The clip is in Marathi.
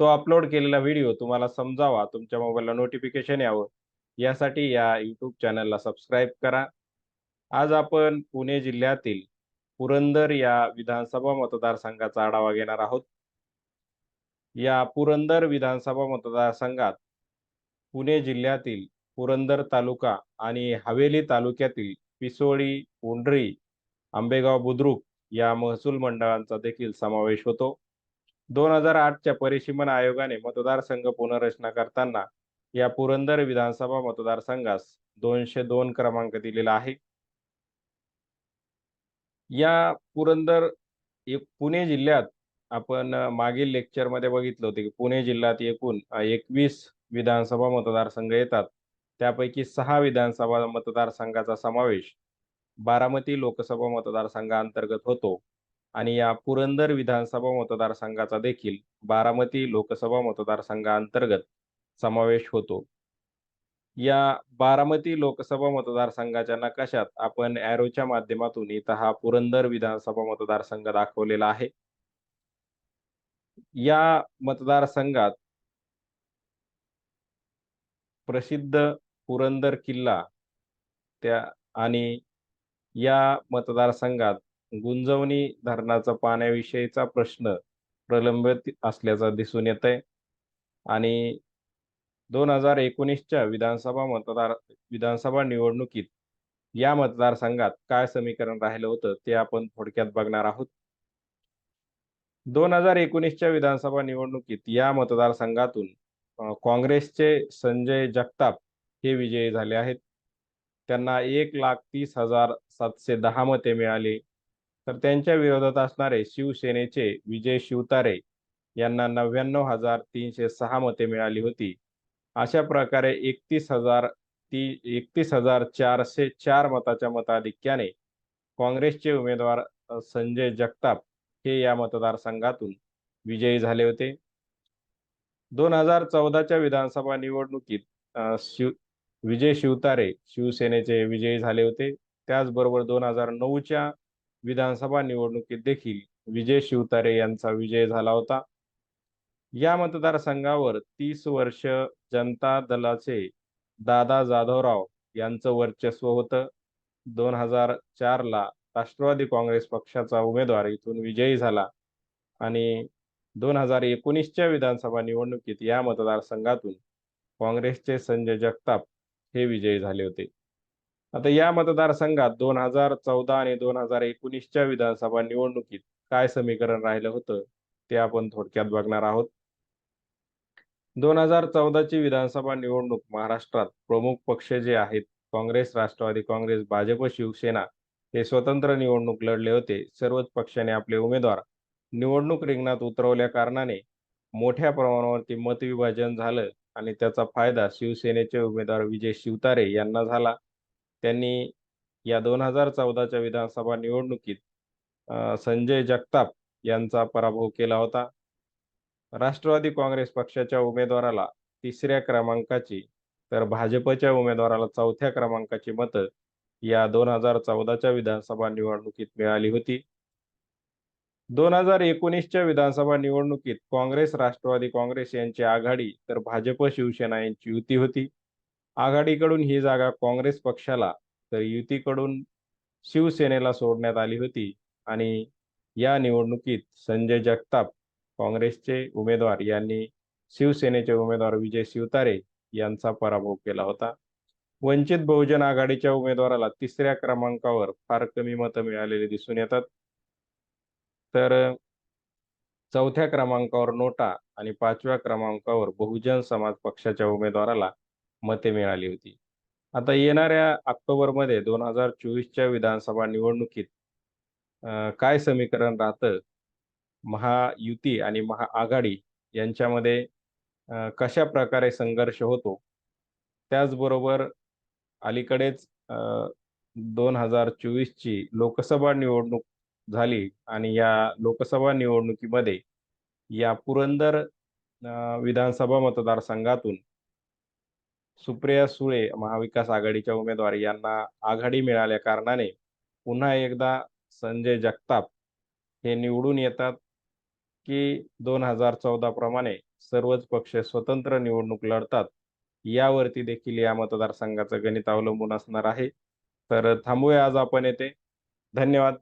तो अपलोड केलेला व्हिडिओ तुम्हाला समजावा. तुमच्या मोबाईलला नोटिफिकेशन यावं. यासाठी या यूट्यूब चॅनलला सबस्क्राईब करा. आज आपण पुणे जिल्ह्यातील पुरंदर या विधानसभा मतदारसंघाचा आढावा घेणार आहोत. या पुरंदर विधानसभा मतदारसंघात पुणे जिल्ह्यातील पुरंदर तालुका आणि हवेली तालुक्यातील पिसोळी उंडरी आंबेगाव बुद्रुक या महसूल मंडळांचा देखील समावेश होतो. दोन हजार आठच्या परिसीमन आयोगाने मतदारसंघ पुनर्रचना करताना या पुरंदर विधानसभा मतदारसंघास दोनशे दोन क्रमांक दिलेला आहे. या पुरंदर एक पुणे जिल्ह्यात आपण मागील लेक्चरमध्ये बघितलं होतं की पुणे जिल्ह्यात एकूण एकवीस विधानसभा मतदारसंघ येतात. त्यापैकी सहा विधानसभा मतदारसंघाचा समावेश बारामती लोकसभा मतदारसंघाअंतर्गत होतो. आणि या पुरंदर विधानसभा मतदारसंघाचा देखील बारामती लोकसभा मतदारसंघाअंतर्गत समावेश होतो. या बारामती लोकसभा मतदारसंघाच्या नकाशात आपण ॲरोच्या माध्यमातून इथं हा पुरंदर विधानसभा मतदारसंघ दाखवलेला आहे. या मतदारसंघात प्रसिद्ध पुरंदर किल्ला त्या आणि या मतदारसंघात गुंजवणी धरणाचा पाण्याविषयीचा प्रश्न प्रलंबित असल्याचा दिसून येत आहे आणि दोन हजार एकोणीसच्या विधानसभा मतदार विधानसभा निवडणुकीत या मतदारसंघात काय समीकरण राहिलं होतं ते आपण थोडक्यात बघणार आहोत. दोन हजार एकोणीसच्या विधानसभा निवडणुकीत या मतदारसंघातून काँग्रेसचे संजय जगताप हे विजयी झाले आहेत. त्यांना एक लाख तीस हजार सातशे दहा मते मिळाली. तर त्यांच्या विरोधात असणारे शिवसेनेचे विजय शिवतारे यांना नव्याण्णव हजार तीनशे सहा मते मिळाली होती. अशा प्रकारे एकतीस हजार ती एकतीस हजार चारशे चार मताच्या मताधिक्याने काँग्रेसचे उमेदवार संजय जगताप हे या मतदारसंघातून विजयी झाले होते. दोन हजार चौदाच्या विधानसभा निवडणुकीत शिव विजय शिवतारे शिवसेनेचे विजयी झाले होते. त्याचबरोबर दोन हजार नऊच्या विधानसभा निवडणुकीत देखील विजय शिवतारे यांचा विजय झाला होता. या मतदारसंघावर तीस वर्ष जनता दलाचे दादा जाधवराव यांचं वर्चस्व होतं. दोन हजार चारला राष्ट्रवादी काँग्रेस पक्षाचा उमेदवार इथून विजयी झाला आणि दोन हजार एकोणीसच्या विधानसभा निवडणुकीत या मतदारसंघातून काँग्रेसचे संजय जगताप हे विजयी झाले होते. आता या मतदारसंघात दोन हजार चौदा आणि दोन हजार एकोणीसच्या विधानसभा निवडणुकीत काय समीकरण राहिलं होतं ते आपण थोडक्यात बघणार आहोत. दोन हजार चौदाची विधानसभा निवडणूक महाराष्ट्रात प्रमुख पक्ष जे आहेत काँग्रेस राष्ट्रवादी काँग्रेस भाजप शिवसेना हे स्वतंत्र निवडणूक लढले होते. सर्वच पक्षाने आपले उमेदवार निवडणूक रिंगणात उतरवल्या कारणाने मोठ्या प्रमाणावरती मतविभाजन झालं आणि त्याचा फायदा शिवसेनेचे उमेदवार विजय शिवतारे यांना झाला. त्यांनी या दोन हजार चौदाच्या विधानसभा निवडणुकीत संजय जगताप यांचा पराभव केला होता. राष्ट्रवादी काँग्रेस पक्षाच्या उमेदवाराला तिसऱ्या क्रमांकाची तर भाजपच्या उमेदवाराला चौथ्या क्रमांकाची मतं या दोन हजार चौदाच्या विधानसभा निवडणुकीत मिळाली होती. दोन हजार एकोणीसच्या विधानसभा निवडणुकीत काँग्रेस राष्ट्रवादी काँग्रेस यांची आघाडी तर भाजप शिवसेना यांची युती होती. आघाडीकडून ही जागा काँग्रेस पक्षाला तर युतीकडून शिवसेनेला सोडण्यात आली होती आणि या निवडणुकीत संजय जगताप काँग्रेसचे उमेदवार यांनी शिवसेनेचे उमेदवार विजय शिवतारे यांचा पराभव केला होता. वंचित बहुजन आघाडीच्या उमेदवाराला तिसऱ्या क्रमांकावर फार कमी मतं मिळालेली दिसून येतात. तर चौथ्या क्रमांकावर नोटा आणि पाचव्या क्रमांकावर बहुजन समाज पक्षाच्या उमेदवाराला मते मिळाली होती आता येणाऱ्या ऑक्टोबरमध्ये दोन हजार चोवीसच्या विधानसभा निवडणुकीत काय समीकरण राहतं महायुती आणि महाआघाडी यांच्यामध्ये कशा प्रकारे संघर्ष होतो. त्याचबरोबर अलीकडेच दोन हजार चोवीसची लोकसभा निवडणूक झाली आणि या लोकसभा निवडणुकीमध्ये या पुरंदर विधानसभा मतदारसंघातून सुप्रिया सुळे महाविकास आघाडीच्या उमेदवार यांना आघाडी मिळाल्या कारणाने पुन्हा एकदा संजय जगताप हे निवडून येतात, की 2014 प्रमाणे सर्वच पक्ष स्वतंत्र निवडणूक लढतात. यावरती देखील या मतदारसंघाचं गणित अवलंबून असणार आहे. तर थांबूया आज आपण येते धन्यवाद.